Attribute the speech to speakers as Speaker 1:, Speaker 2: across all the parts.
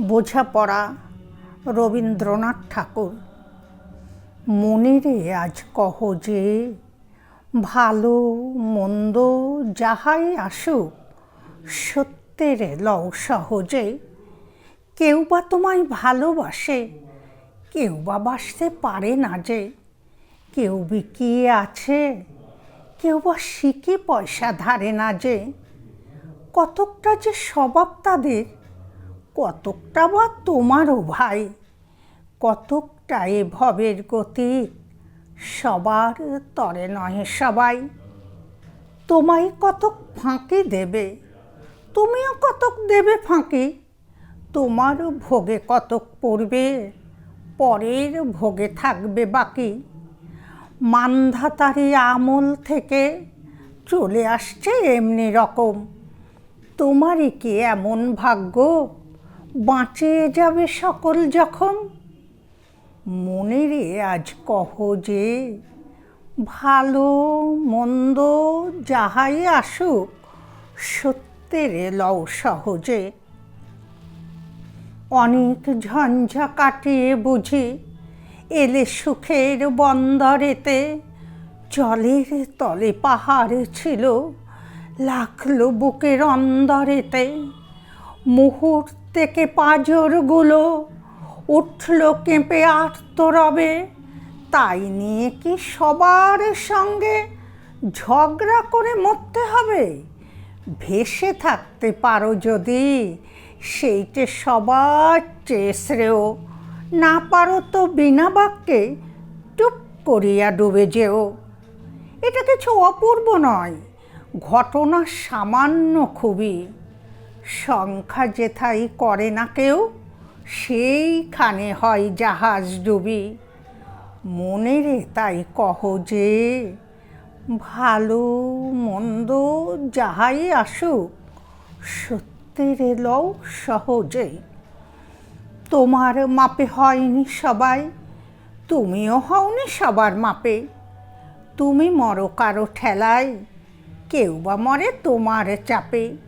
Speaker 1: বোঝাপড়া রবীন্দ্রনাথ ঠাকুর। মনেরে আজ কহ যে, ভালো মন্দ যাহাই আসুক, সত্যের লও সহজে। কেউ বা তোমায় ভালোবাসে, কেউ বা বাসতে পারে না যে। কেউ বিকিয়ে আছে, কেউ বা শিখে পয়সা ধারে না যে। কতকটা যে স্বভাব তাদের কতকটা বা তোমারও ভাই? কতকটা এ ভবের গতি? সবার তরে নহে সবাই। তোমায় কতক ফাঁকি দেবে? তুমিও কতক দেবে ফাঁকি? তোমারও ভোগে কতক পড়বে? পরের ভোগে থাকবে বাকি। মান্ধাতারি আমল থেকে চলে আসছে এমনি রকম। তোমারই কি এমন ভাগ্য? বাঁচিয়ে যাবে সকল যখন। মনে রে আজ কহ যে, ভালো মন্দ যাহাই আসুক, সত্যের লও সহজে। অনেক ঝঞ্ঝা কাটিয়ে বুঝি, এলে সুখের বন্দরেতে, জলের তলে পাহাড় ছিল, লাখলো বুকের অন্দরেতে। মুহূর্তেকে পাঁজরগুলো উঠল কেঁপে আর্তরবে। তাই নিয়ে কি সবার সঙ্গে ঝগড়া করে মরতে হবে? ভেসে থাকতে পারো যদি, সেইটে সবার চেয়ে শ্রেয়। না পারো তো বিনা বাক্যে টুপ করিয়া ডুবে যেও। এটা কিছু অপূর্ব নয়, ঘটনা সামান্য খুবই। সংখ্যা যেথাই করে না কেউ, সেইখানে হয় জাহাজ ডুবি। মনেরে তাই কহ যে, ভালো মন্দ যাহাই আসুক, সত্যের লও সহজে। তোমার মাপে হয়নি সবাই, তুমিও হওনি সবার মাপে। তুমি মরো কারও ঠেলায়, কেউ বা মরে তোমার চাপে।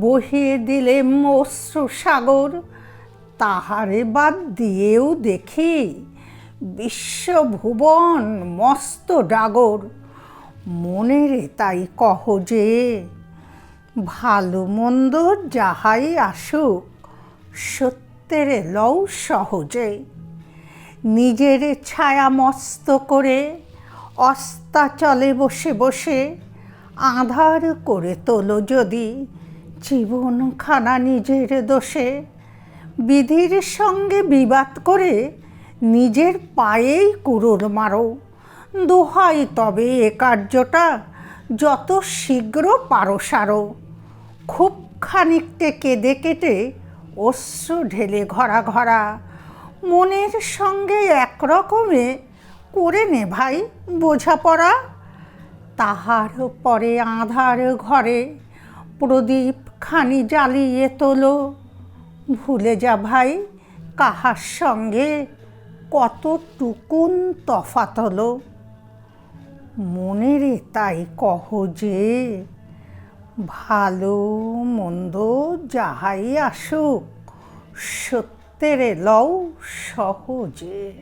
Speaker 1: বহিয়ে দিলে অশ্রু সাগর, তাহারে বাদ দিয়েও দেখি বিশ্বভুবন মস্ত ডাগর। মনেরে তাই কহ যে ভালো মন্দ যাহাই আসুক, সত্যের লও সহজে। নিজের ছায়া মস্ত করে অস্তা চলে বসে বসে আধার করে তোলো যদি। জীবনখানা নিজের দোষে, বিধির সঙ্গে বিবাদ করে নিজের পায়েই কুরুর মারো। দোহাই তবে এ কার্যটা যত শীঘ্র পারো সারো। খুব খানিকটে কেঁদে কেটে অশ্রু ঢেলে ঘরা ঘরা। মনের সঙ্গে একরকমে করে নে ভাই বোঝাপড়া। তাহার পরে আধার ঘরে প্রদীপ খানি জ্বালিয়ে তোলো। ভুলে যা ভাই, কাহার সঙ্গে কত টুকুন তফাত হলো। মনের তাই কহ যে, ভালো মন্দ যাহাই আসুক, সত্যের লও সহজে।